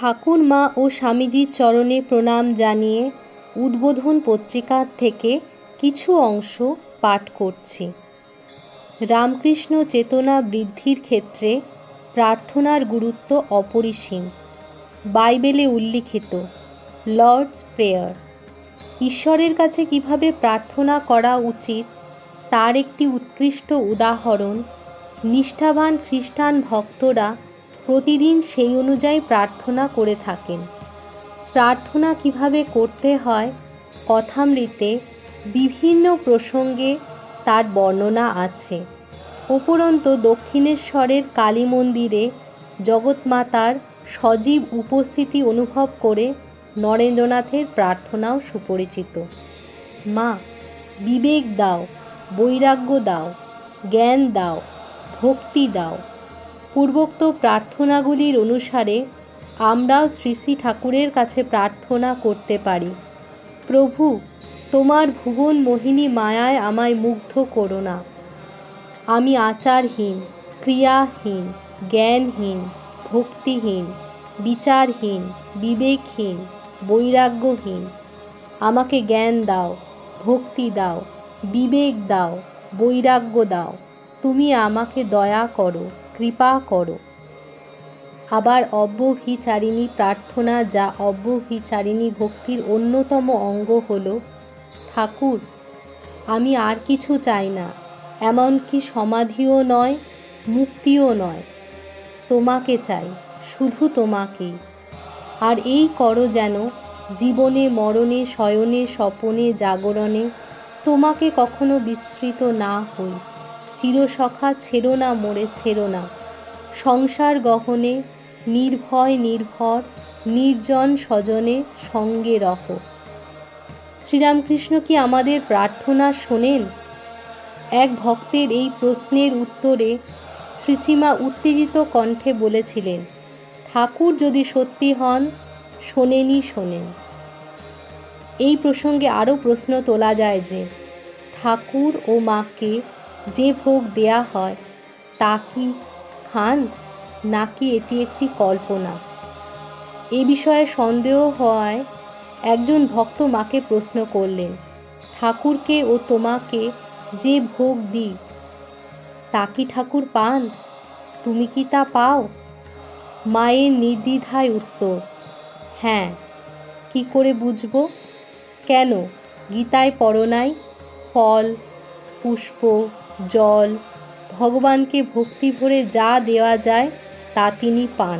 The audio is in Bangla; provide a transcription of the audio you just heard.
ঠাকুরমা ও স্বামীজির চরণে প্রণাম জানিয়ে উদ্বোধন পত্রিকা থেকে কিছু অংশ পাঠ করছি। রামকৃষ্ণ চেতনা বৃদ্ধির ক্ষেত্রে প্রার্থনার গুরুত্ব অপরিসীম। বাইবেলে উল্লিখিত, লর্ডস প্রেয়ার। ঈশ্বরের কাছে কীভাবে প্রার্থনা করা উচিত, তার একটি উৎকৃষ্ট উদাহরণ নিষ্ঠাবান খ্রিস্টান ভক্তরা প্রতিদিন সেই অনুযায়ী প্রার্থনা করে থাকেন। প্রার্থনা কীভাবে করতে হয়? কথামৃতে বিভিন্ন প্রসঙ্গে তার বর্ণনা আছে। উপরন্ত দক্ষিণেশ্বরের কালী মন্দিরে জগৎমাতার সজীব উপস্থিতি অনুভব করে নরেন্দ্রনাথের প্রার্থনাও সুপরিচিত। মা, বিবেক দাও, বৈরাগ্য দাও, জ্ঞান দাও, ভক্তি দাও পূর্বোক্ত প্রার্থনাগুলির অনুসারে, আমরাও শ্রী শ্রী ঠাকুরের কাছে প্রার্থনা করতে পারি। প্রভু, তোমার ভুবন মোহিনী মায়ায় আমায় মুগ্ধ করো না। আমি আচারহীন, ক্রিয়াহীন, জ্ঞানহীন, ভক্তিহীন, বিচারহীন, বিবেকহীন, বৈরাগ্যহীন। আমাকে জ্ঞান দাও, ভক্তি দাও, বিবেক দাও, বৈরাগ্য দাও। তুমি আমাকে দয়া করো। কৃপা করো। আবার অব্যভিচারিণী প্রার্থনা যা অব্যভিচারিণী ভক্তির অন্যতম অঙ্গ হল, ঠাকুর, আমি আর কিছু চাই না এমনকি সমাধিও নয়, মুক্তিও নয়। তোমাকে চাই, শুধু তোমাকেই। আর এই করো যেন, জীবনে, মরণে, শয়নে, স্বপনে, জাগরণে, তোমাকে কখনো বিস্মৃত না হই। চিরসখা ছেড়ো না মোড়ে ছেড়ো না। সংসার গহনে, নির্ভয় নির্ভর, নির্জন স্বজনে সঙ্গে রহ। শ্রীরামকৃষ্ণ কি আমাদের প্রার্থনা শোনেন? এক ভক্তের এই প্রশ্নের উত্তরে শ্রীসীমা উত্তেজিত কণ্ঠে বলেছিলেন, ঠাকুর যদি সত্যি হন শোনেনি শোনেন। এই প্রসঙ্গে আরও প্রশ্ন তোলা যায় যে, ঠাকুর ও মাকে যে ভোগ দেয়া হয়, তা কি খান নাকি এটি একটি কল্পনা? এ বিষয়ে সন্দেহ হওয়ায় একজন ভক্ত মাকে প্রশ্ন করলেন, ঠাকুরকে ও তোমাকে যে ভোগ দিই, তা কি ঠাকুর পান? তুমি কি তা পাও? মায়ের নির্দ্বিধায় উত্তর হ্যাঁ কি করে বুঝব? কেন? গীতায় পড়নাই ফল, পুষ্প জল ভগবানকে ভক্তি ভরে যা দেওয়া যায় তা তিনি পান।